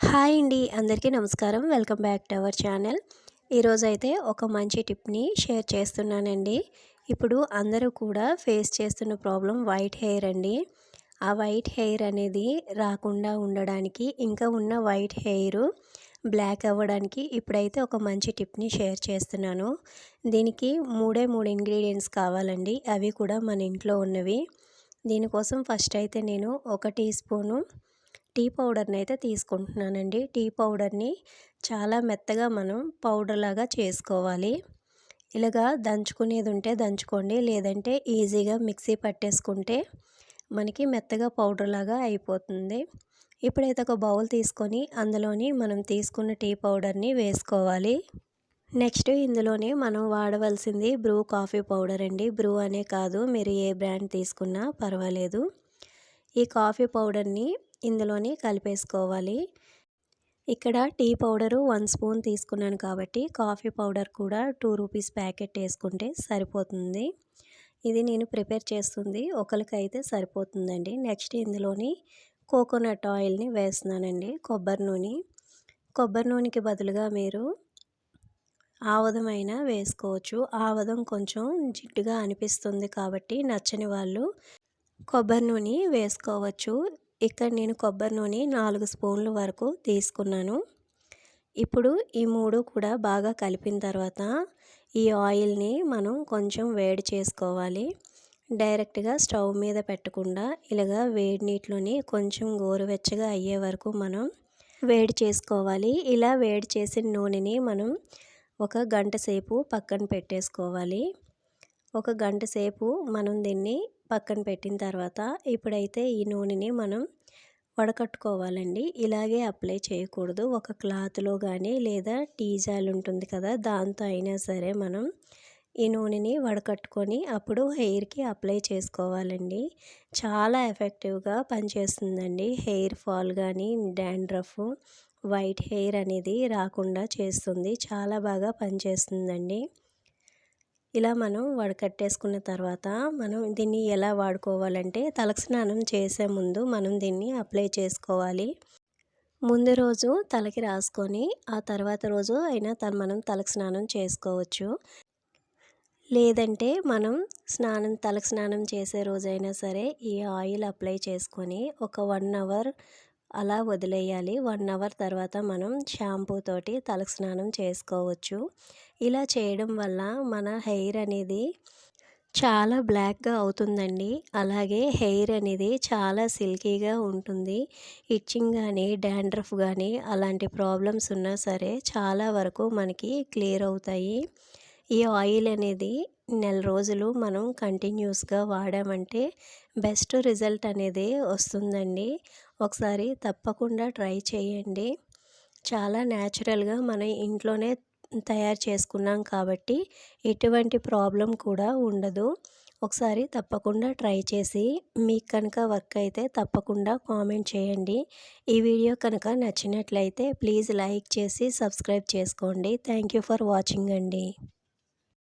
Hi అండి అందరికీ నమస్కారం. Welcome back to our channel. ఈరోజు అయితే ఒక మంచి టిప్ని షేర్ చేస్తున్నానండి. ఇప్పుడు అందరూ కూడా ఫేస్ చేస్తున్న ప్రాబ్లం వైట్ హెయిర్ అండి. ఆ వైట్ హెయిర్ అనేది రాకుండా ఉండడానికి ఇంకా ఉన్న వైట్ హెయిర్ బ్లాక్ అవ్వడానికి ఇప్పుడైతే ఒక మంచి టిప్ని షేర్ చేస్తున్నాను. దీనికి మూడే మూడు ఇంగ్రీడియంట్స్ కావాలండి. అవి కూడా మన ఇంట్లో ఉన్నవి. దీనికోసం ఫస్ట్ అయితే నేను ఒక టీ స్పూను టీ పౌడర్ని అయితే తీసుకుంటున్నానండి. టీ పౌడర్ని చాలా మెత్తగా మనం పౌడర్ లాగా చేసుకోవాలి. ఇలాగా దంచుకునేది ఉంటే దంచుకోండి. లేదంటే ఈజీగా మిక్సీ పట్టేసుకుంటే మనకి మెత్తగా పౌడర్ లాగా అయిపోతుంది. ఇప్పుడైతే ఒక బౌల్ తీసుకొని అందులోని మనం తీసుకున్న టీ పౌడర్ని వేసుకోవాలి. నెక్స్ట్ ఇందులోనే మనం వాడవలసింది బ్రూ కాఫీ పౌడర్ అండి. బ్రూ అనే కాదు మీరు ఏ బ్రాండ్ తీసుకున్నా పర్వాలేదు. ఈ కాఫీ పౌడర్ని ఇందులోనే కలిపేసుకోవాలి. ఇక్కడ టీ పౌడరు వన్ స్పూన్ తీసుకున్నాను కాబట్టి కాఫీ పౌడర్ కూడా టూ రూపీస్ ప్యాకెట్ వేసుకుంటే సరిపోతుంది. ఇది నేను ప్రిపేర్ చేస్తుంది. ఒకరికైతే సరిపోతుందండి. నెక్స్ట్ ఇందులోని కోకోనట్ ఆయిల్ని వేస్తున్నానండి. కొబ్బరి నూనె. కొబ్బరి నూనెకి బదులుగా మీరు ఆవదమైనా వేసుకోవచ్చు. ఆవదం కొంచెం జిడ్డుగా అనిపిస్తుంది కాబట్టి నచ్చని వాళ్ళు కొబ్బరి నూనె వేసుకోవచ్చు. ఇక్కడ నేను కొబ్బరి నూనె నాలుగు స్పూన్ల వరకు తీసుకున్నాను. ఇప్పుడు ఈ మూడు కూడా బాగా కలిపిన తర్వాత ఈ ఆయిల్ని మనం కొంచెం వేడి చేసుకోవాలి. డైరెక్ట్గా స్టవ్ మీద పెట్టకుండా ఇలాగా వేడి నీటిలోని కొంచెం గోరువెచ్చగా అయ్యే వరకు మనం వేడి చేసుకోవాలి. ఇలా వేడి చేసిన నూనెని మనం ఒక గంట సేపు పక్కన పెట్టేసుకోవాలి. ఒక గంట సేపు మనం దీన్ని పక్కన పెట్టిన తర్వాత ఇప్పుడైతే ఈ నూనెని మనం వడకట్టుకోవాలండి. ఇలాగే అప్లై చేయకూడదు. ఒక క్లాత్లో కానీ లేదా టీజాల్ ఉంటుంది కదా దాంతో అయినా సరే మనం ఈ నూనెని వడకట్టుకొని అప్పుడు హెయిర్కి అప్లై చేసుకోవాలండి. చాలా ఎఫెక్టివ్గా పనిచేస్తుందండి. హెయిర్ ఫాల్ కానీ డాండ్రఫ్ వైట్ హెయిర్ అనేది రాకుండా చేస్తుంది. చాలా బాగా పనిచేస్తుందండి. ఇలా మనం వడకట్టేసుకున్న తర్వాత మనం దీన్ని ఎలా వాడుకోవాలంటే తలకు స్నానం చేసే ముందు మనం దీన్ని అప్లై చేసుకోవాలి. ముందు రోజు తలకి రాసుకొని ఆ తర్వాత రోజు అయినా తను మనం తలకు స్నానం చేసుకోవచ్చు. లేదంటే మనం స్నానం తలకు స్నానం చేసే రోజైనా సరే ఈ ఆయిల్ అప్లై చేసుకొని ఒక వన్ అవర్ అలా వదిలేయాలి. వన్ అవర్ తర్వాత మనం షాంపూ తోటి తలకు స్నానం చేసుకోవచ్చు. ఇలా చేయడం వల్ల మన హెయిర్ అనేది చాలా బ్లాక్గా అవుతుందండి. అలాగే హెయిర్ అనేది చాలా సిల్కీగా ఉంటుంది. ఇచ్చింగ్ కానీ డాండ్రఫ్ కానీ అలాంటి ప్రాబ్లమ్స్ ఉన్నా సరే చాలా వరకు మనకి క్లియర్ అవుతాయి. ఈ ఆయిల్ అనేది నెల రోజులు మనం కంటిన్యూస్గా వాడామంటే బెస్ట్ రిజల్ట్ అనేది వస్తుందండి. ఒకసారి తప్పకుండా ట్రై చేయండి. చాలా న్యాచురల్గా మన ఇంట్లోనే తయారు చేసుకున్నాం కాబట్టి ఎటువంటి ప్రాబ్లం కూడా ఉండదు. ఒకసారి తప్పకుండా ట్రై చేసి మీకు కనుక వర్క్ అయితే తప్పకుండా కామెంట్ చేయండి. ఈ వీడియో కనుక నచ్చినట్లయితే ప్లీజ్ లైక్ చేసి సబ్స్క్రైబ్ చేసుకోండి. థ్యాంక్ యూ ఫర్ వాచింగ్ అండి.